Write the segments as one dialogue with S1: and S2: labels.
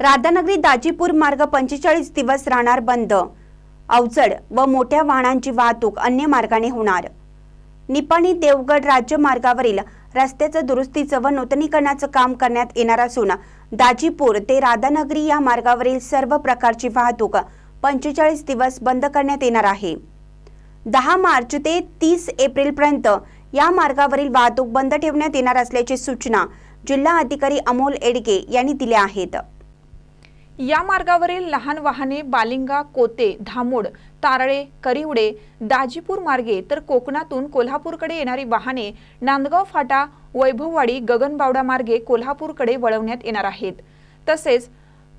S1: राधानगरी दाजीपूर मार्ग पंचेचाळीस दिवस राहणार बंद. अवजड व मोठ्या वाहनांची वाहतूक अन्य मार्गाने होणार. निपाणी देवगड राज्य मार्गावरील रस्त्याचं दुरुस्तीचं व नूतनीकरणाचं काम करण्यात येणार असून दाजीपूर ते राधानगरी या मार्गावरील सर्व प्रकारची वाहतूक पंचेचाळीस दिवस बंद करण्यात येणार आहे. दहा मार्च ते तीस एप्रिलपर्यंत या मार्गावरील वाहतूक बंद ठेवण्यात येणार असल्याची सूचना जिल्हा अधिकारी अमोल एडगे यांनी दिल्या आहेत.
S2: या मार्गावरील लहान वाहने बालिंगा कोते धामोड तारळे करिवडे दाजीपूर मार्गे तर कोकणातून कोल्हापूरकडे येणारी वाहने नांदगाव फाटा वैभववाडी गगनबावडा मार्गे कोल्हापूरकडे वळवण्यात येणार आहेत. तसेच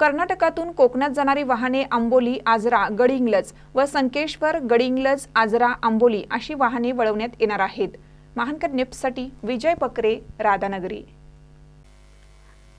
S2: कर्नाटकातून कोकणात जाणारी वाहने आंबोली आजरा गडिंगलज व संकेश्वर गडिंग्लज आजरा आंबोली अशी वाहने वळवण्यात येणार आहेत. महानकर निप्ससाठी विजय पकरे राधानगरी.